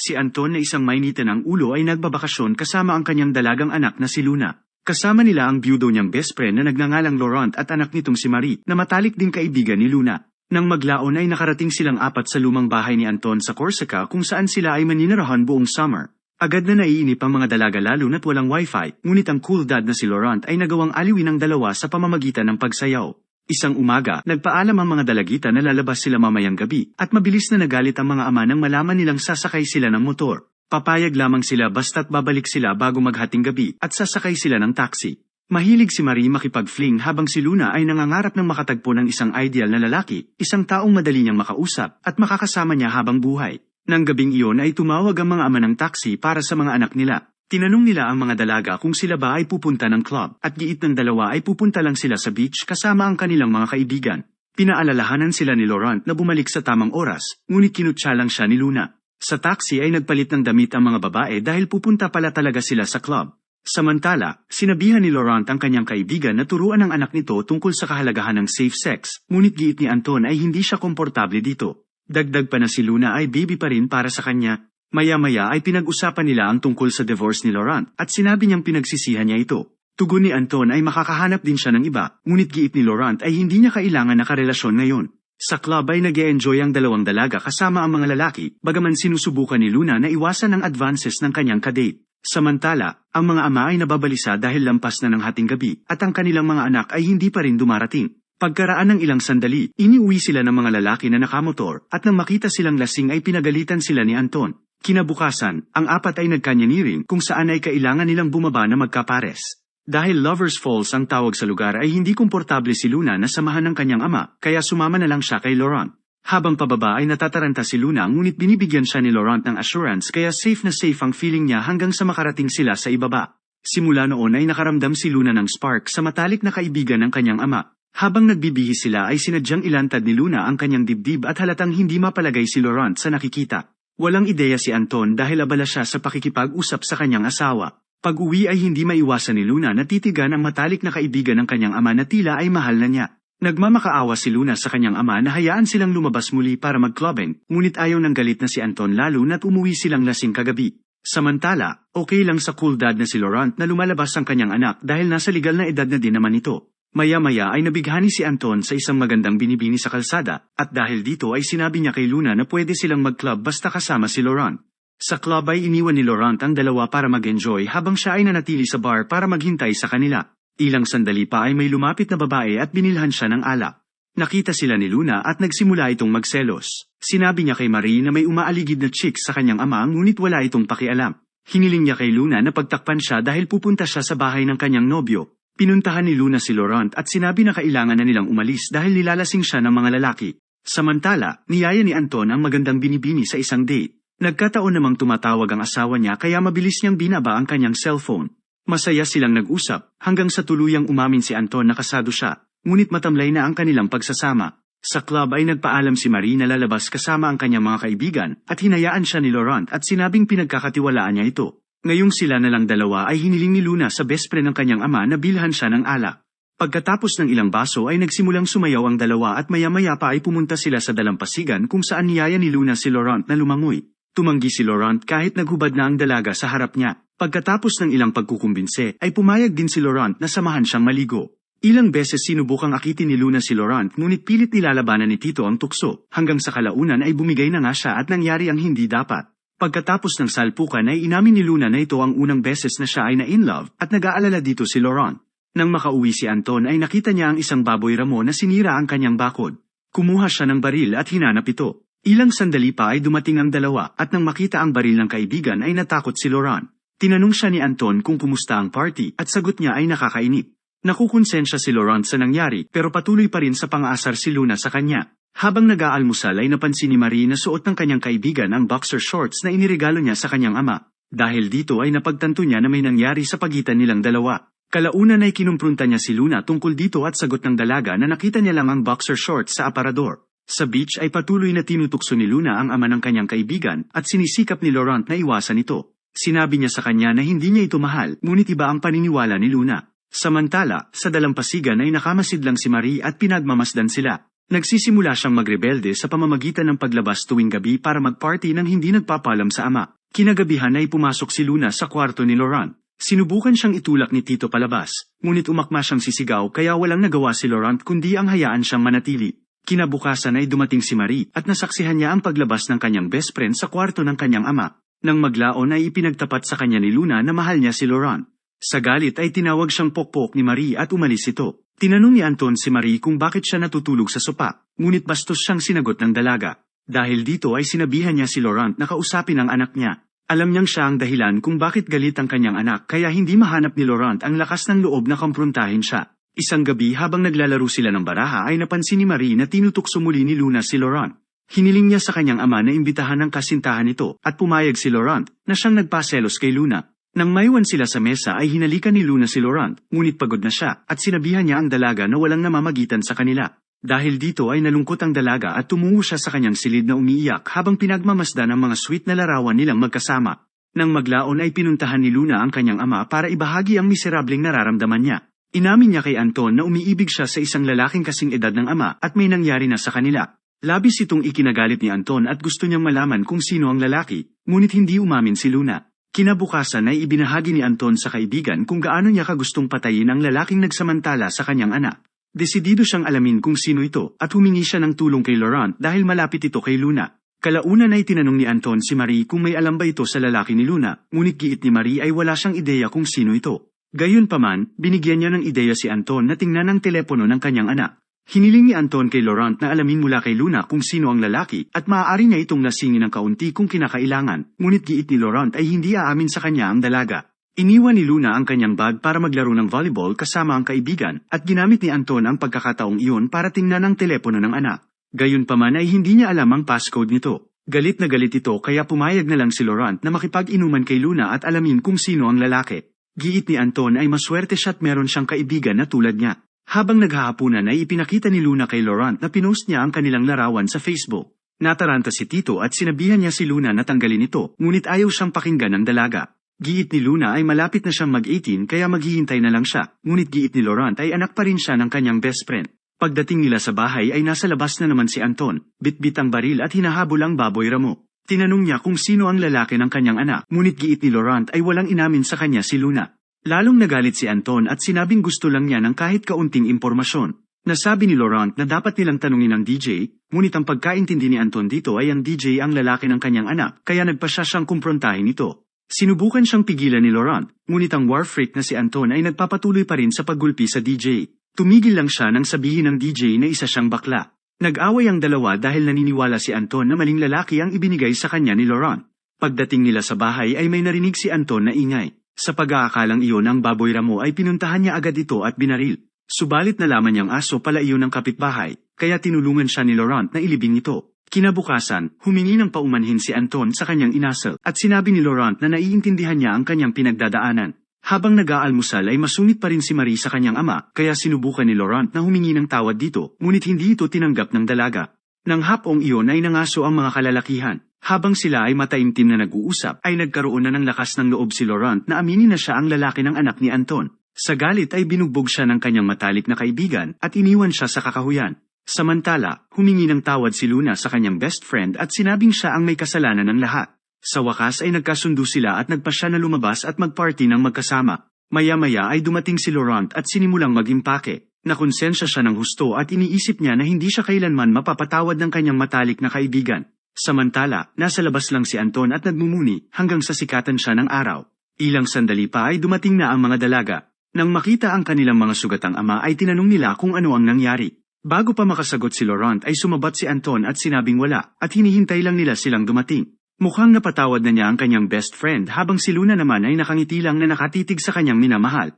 Si Anton na isang mainitan ng ulo ay nagbabakasyon kasama ang kanyang dalagang anak na si Luna. Kasama nila ang byudo niyang best friend na nagngangalang Laurent at anak nitong si Marie na matalik ding kaibigan ni Luna. Nang maglaon ay nakarating silang apat sa lumang bahay ni Anton sa Corsica kung saan sila ay maninirahan buong summer. Agad na naiinip ang mga dalaga lalo na't walang wifi, ngunit ang cool dad na si Laurent ay nagawang aliwin ng dalawa sa pamamagitan ng pagsayaw. Isang umaga, nagpaalam ang mga dalagita na lalabas sila mamayang gabi, at mabilis na nagalit ang mga ama nang malaman nilang sasakay sila ng motor. Papayag lamang sila basta't babalik sila bago maghating gabi at sasakay sila ng taxi. Mahilig si Marie makipag-fling habang si Luna ay nangangarap ng makatagpo ng isang ideal na lalaki, isang taong madali niyang makausap at makakasama niya habang buhay. Nang gabing iyon ay tumawag ang mga ama ng taxi para sa mga anak nila. Tinanong nila ang mga dalaga kung sila ba ay pupunta ng club at giit ng dalawa ay pupunta lang sila sa beach kasama ang kanilang mga kaibigan. Pinaalalahanan sila ni Laurent na bumalik sa tamang oras, ngunit kinutsa lang siya ni Luna. Sa taxi ay nagpalit ng damit ang mga babae dahil pupunta pala talaga sila sa club. Samantala, sinabihan ni Laurent ang kanyang kaibigan na turuan ang anak nito tungkol sa kahalagahan ng safe sex, ngunit giit ni Anton ay hindi siya komportable dito. Dagdag pa na si Luna ay baby pa rin para sa kanya, Maya-maya ay pinag-usapan nila ang tungkol sa divorce ni Laurent at sinabi niyang pinagsisihan niya ito. Tugon ni Anton ay makakahanap din siya ng iba, ngunit giit ni Laurent ay hindi niya kailangan nakarelasyon ngayon. Sa club ay nag enjoy ang dalawang dalaga kasama ang mga lalaki, bagaman sinusubukan ni Luna na iwasan ang advances ng kanyang kadate. Samantala, ang mga ama ay nababalisa dahil lampas na ng hating gabi at ang kanilang mga anak ay hindi pa rin dumarating. Pagkaraan ng ilang sandali, iniuwi sila ng mga lalaki na nakamotor at nang makita silang lasing ay pinagalitan sila ni Anton. Kinabukasan, ang apat ay nagkanyanirin kung saan ay kailangan nilang bumaba na magkapares. Dahil Lover's Falls ang tawag sa lugar ay hindi komportable si Luna na samahan ng kanyang ama, kaya sumama na lang siya kay Laurent. Habang pababa ay natataranta si Luna ngunit binibigyan siya ni Laurent ng assurance kaya safe na safe ang feeling niya hanggang sa makarating sila sa ibaba. Simula noon ay nakaramdam si Luna ng spark sa matalik na kaibigan ng kanyang ama. Habang nagbibihis sila ay sinadyang ilantad ni Luna ang kanyang dibdib at halatang hindi mapalagay si Laurent sa nakikita. Walang ideya si Anton dahil abala siya sa pakikipag-usap sa kanyang asawa. Pag-uwi ay hindi maiwasan ni Luna na titigan ang matalik na kaibigan ng kanyang ama na tila ay mahal na niya. Nagmamakaawa si Luna sa kanyang ama na hayaan silang lumabas muli para mag-clubbing, ngunit ayaw ng galit na si Anton lalo na't umuwi silang lasing kagabi. Samantala, okay lang sa cool dad na si Laurent na lumalabas ang kanyang anak dahil nasa legal na edad na din naman ito. Maya-maya ay nabighani si Anton sa isang magandang binibini sa kalsada, at dahil dito ay sinabi niya kay Luna na pwede silang mag-club basta kasama si Laurent. Sa club ay iniwan ni Laurent ang dalawa para mag-enjoy habang siya ay nanatili sa bar para maghintay sa kanila. Ilang sandali pa ay may lumapit na babae at binilhan siya ng alak. Nakita sila ni Luna at nagsimula itong magselos. Sinabi niya kay Marie na may umaaligid na chick sa kanyang ama ngunit wala itong pakialam. Hiniling niya kay Luna na pagtakpan siya dahil pupunta siya sa bahay ng kanyang nobyo. Pinuntahan ni Luna si Laurent at sinabi na kailangan na nilang umalis dahil nilalasing siya ng mga lalaki. Samantala, niyaya ni Anton ang magandang binibini sa isang date. Nagkataon namang tumatawag ang asawa niya kaya mabilis niyang binaba ang kanyang cellphone. Masaya silang nag-usap, hanggang sa tuluyang umamin si Anton na kasado siya, ngunit matamlay na ang kanilang pagsasama. Sa club ay nagpaalam si Marie na lalabas kasama ang kanyang mga kaibigan at hinayaan siya ni Laurent at sinabing pinagkakatiwalaan niya ito. Ngayong sila na lang dalawa ay hiniling ni Luna sa best friend ng kanyang ama na bilhan siya ng alak. Pagkatapos ng ilang baso ay nagsimulang sumayaw ang dalawa at maya-maya pa ay pumunta sila sa dalampasigan kung saan niyaya ni Luna si Laurent na lumangoy. Tumanggi si Laurent kahit naghubad na ang dalaga sa harap niya. Pagkatapos ng ilang pagkukumbinse ay pumayag din si Laurent na samahan siyang maligo. Ilang beses sinubukang akitin ni Luna si Laurent ngunit pilit nilalabanan ni Tito ang tukso hanggang sa kalaunan ay bumigay na nga siya at nangyari ang hindi dapat. Pagkatapos ng salpukan ay inamin ni Luna na ito ang unang beses na siya ay na-in love at nag-aalala dito si Laurent. Nang makauwi si Anton ay nakita niya ang isang baboy ramo na sinira ang kanyang bakod. Kumuha siya ng baril at hinanap ito. Ilang sandali pa ay dumating ang dalawa at nang makita ang baril ng kaibigan ay natakot si Laurent. Tinanong siya ni Anton kung kumusta ang party at sagot niya ay nakakainip. Nakukonsensya si Laurent sa nangyari pero patuloy pa rin sa pang-aasar si Luna sa kanya. Habang nag-aalmusal ay napansin ni Marie na suot ng kanyang kaibigan ang boxer shorts na iniregalo niya sa kanyang ama. Dahil dito ay napagtanto niya na may nangyari sa pagitan nilang dalawa. Kalaunan ay kinumprunta niya si Luna tungkol dito at sagot ng dalaga na nakita niya lang ang boxer shorts sa aparador. Sa beach ay patuloy na tinutukso ni Luna ang ama ng kanyang kaibigan at sinisikap ni Laurent na iwasan ito. Sinabi niya sa kanya na hindi niya ito mahal, ngunit iba ang paniniwala ni Luna. Samantala, sa dalampasigan ay nakamasid lang si Marie at pinagmamasdan sila. Nagsisimula siyang magrebelde sa pamamagitan ng paglabas tuwing gabi para magparty nang hindi nagpapalam sa ama. Kinagabihan ay pumasok si Luna sa kwarto ni Laurent. Sinubukan siyang itulak ni Tito palabas, ngunit umakma siyang sisigaw kaya walang nagawa si Laurent kundi ang hayaan siyang manatili. Kinabukasan ay dumating si Marie at nasaksihan niya ang paglabas ng kanyang best friend sa kwarto ng kanyang ama. Nang maglaon ay ipinagtapat sa kanya ni Luna na mahal niya si Laurent. Sa galit ay tinawag siyang pokpok ni Marie at umalis ito. Tinanong ni Anton si Marie kung bakit siya natutulog sa sopa, ngunit bastos siyang sinagot ng dalaga. Dahil dito ay sinabihan niya si Laurent na kausapin ang anak niya. Alam niyang siya ang dahilan kung bakit galit ang kanyang anak kaya hindi mahanap ni Laurent ang lakas ng loob na komprontahin siya. Isang gabi habang naglalaro sila ng baraha ay napansin ni Marie na tinutukso muli ni Luna si Laurent. Hiniling niya sa kanyang ama na imbitahan ng kasintahan nito at pumayag si Laurent na siyang nagpaselos kay Luna. Nang maiwan sila sa mesa ay hinalikan ni Luna si Laurent, ngunit pagod na siya at sinabihan niya ang dalaga na walang namamagitan sa kanila. Dahil dito ay nalungkot ang dalaga at tumungo siya sa kanyang silid na umiiyak habang pinagmamasdan ang mga sweet na larawan nilang magkasama. Nang maglaon ay pinuntahan ni Luna ang kanyang ama para ibahagi ang miserableng nararamdaman niya. Inamin niya kay Anton na umiibig siya sa isang lalaking kasing edad ng ama at may nangyari na sa kanila. Labis itong ikinagalit ni Anton at gusto niyang malaman kung sino ang lalaki, ngunit hindi umamin si Luna. Kinabukasan ay ibinahagi ni Anton sa kaibigan kung gaano niya kagustong patayin ang lalaking nagsamantala sa kanyang anak. Desidido siyang alamin kung sino ito at humingi siya ng tulong kay Laurent dahil malapit ito kay Luna. Kalaunan ay tinanong ni Anton si Marie kung may alam ba ito sa lalaki ni Luna, ngunit giit ni Marie ay wala siyang ideya kung sino ito. Gayunpaman, binigyan niya ng ideya si Anton na tingnan ang telepono ng kanyang anak. Hiniling ni Anton kay Laurent na alamin mula kay Luna kung sino ang lalaki at maaari niya itong lasingin ng kaunti kung kinakailangan, ngunit giit ni Laurent ay hindi aamin sa kanya ang dalaga. Iniwan ni Luna ang kanyang bag para maglaro ng volleyball kasama ang kaibigan at ginamit ni Anton ang pagkakataong iyon para tingnan ang telepono ng anak. Gayunpaman ay hindi niya alam ang passcode nito. Galit na galit ito kaya pumayag na lang si Laurent na makipag-inuman kay Luna at alamin kung sino ang lalaki. Giit ni Anton ay maswerte siya at meron siyang kaibigan na tulad niya. Habang naghahapunan ay ipinakita ni Luna kay Laurent na pinost niya ang kanilang larawan sa Facebook. Nataranta si Tito at sinabihan niya si Luna na tanggalin ito, ngunit ayaw siyang pakinggan ng dalaga. Giit ni Luna ay malapit na siyang mag-18 kaya maghihintay na lang siya, ngunit giit ni Laurent ay anak pa rin siya ng kanyang best friend. Pagdating nila sa bahay ay nasa labas na naman si Anton, bitbit ang baril at hinahabol ang baboy ramo. Tinanong niya kung sino ang lalaki ng kanyang anak, ngunit giit ni Laurent ay walang inamin sa kanya si Luna. Lalong nagalit si Anton at sinabing gusto lang niya ng kahit kaunting impormasyon. Nasabi ni Laurent na dapat nilang tanungin ang DJ, ngunit ang pagkaintindi ni Anton dito ay ang DJ ang lalaki ng kanyang anak, kaya nagpa siya siyang kumprontahin ito. Sinubukan siyang pigilan ni Laurent, ngunit ang war freak na si Anton ay nagpapatuloy pa rin sa paggulpi sa DJ. Tumigil lang siya nang sabihin ng DJ na isa siyang bakla. Nag-away ang dalawa dahil naniniwala si Anton na maling lalaki ang ibinigay sa kanya ni Laurent. Pagdating nila sa bahay ay may narinig si Anton na ingay. Sa pag-aakalang iyon ang baboy ramo ay pinuntahan niya agad ito at binaril. Subalit nalaman niyang aso pala iyon ng kapitbahay, kaya tinulungan siya ni Laurent na ilibing ito. Kinabukasan, humingi ng paumanhin si Anton sa kanyang inasal at sinabi ni Laurent na naiintindihan niya ang kanyang pinagdadaanan. Habang nag-aalmusal ay masungit pa rin si Marie sa kanyang ama kaya sinubukan ni Laurent na humingi ng tawad dito ngunit hindi ito tinanggap ng dalaga. Nang hapong iyon ay nangaso ang mga kalalakihan. Habang sila ay mataimtim na nag-uusap, ay nagkaroon na ng lakas ng loob si Laurent na aminin na siya ang lalaki ng anak ni Anton. Sa galit ay binugbog siya ng kanyang matalik na kaibigan at iniwan siya sa kakahuyan. Samantala, humingi ng tawad si Luna sa kanyang best friend at sinabing siya ang may kasalanan ng lahat. Sa wakas ay nagkasundo sila at nagpa siya na lumabas at magparty ng magkasama. Maya-maya ay dumating si Laurent at sinimulang mag-impake. Nakonsensya siya ng husto at iniisip niya na hindi siya kailanman mapapatawad ng kanyang matalik na kaibigan. Samantala, nasa labas lang si Anton at nagmumuni hanggang sa sikatan siya ng araw. Ilang sandali pa ay dumating na ang mga dalaga. Nang makita ang kanilang mga sugatang ama ay tinanong nila kung ano ang nangyari. Bago pa makasagot si Laurent ay sumabat si Anton at sinabing wala at hinihintay lang nila silang dumating. Mukhang napatawad na niya ang kanyang best friend habang si Luna naman ay nakangiti lang na nakatitig sa kanyang minamahal.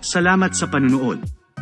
Salamat sa panunood.